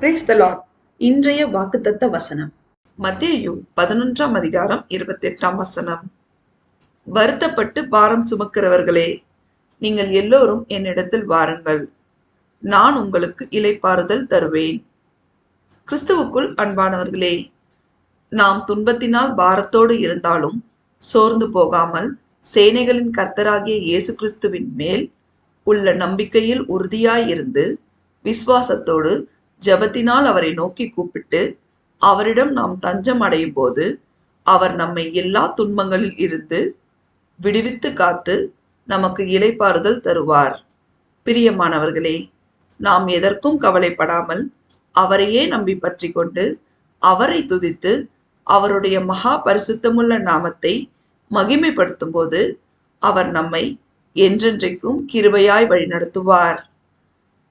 Brace த Lord இன்றைய வாக்குத்தத்த வசனம். மத்தேயு பதினொன்றாம் அதிகாரம் இருபத்தெட்டாம் வசனம். வருத்தப்பட்டு பாரம் சுமக்கிறவர்களே நீங்கள் எல்லோரும் என்னிடத்தில் வாருங்கள். நான் உங்களுக்கு இலைப்பாறுதல் தருவேன். கிறிஸ்துவுக்குள் அன்பானவர்களே நாம் துன்பத்தினால் பாரத்தோடு இருந்தாலும் சோர்ந்து போகாமல் சேனைகளின் கர்த்தராகிய இயேசு கிறிஸ்துவின் மேல் உள்ள நம்பிக்கையில் உறுதியாயிருந்து விசுவாசத்தோடு ஜெபத்தினால் அவரை நோக்கி கூப்பிட்டு அவரிடம் நாம் தஞ்சம் அடையும் போது அவர் நம்மை எல்லா துன்பங்களில் இருந்து விடுவித்து காத்து நமக்கு இலைப்பாறுதல் தருவார். பிரியமானவர்களே நாம் எதற்கும் கவலைப்படாமல் அவரையே நம்பி பற்றி கொண்டு அவரை துதித்து அவருடைய மகா பரிசுத்தமுள்ள நாமத்தை மகிமைப்படுத்தும் போது அவர் நம்மை என்றென்றைக்கும் கிருபையாய் வழிநடத்துவார்.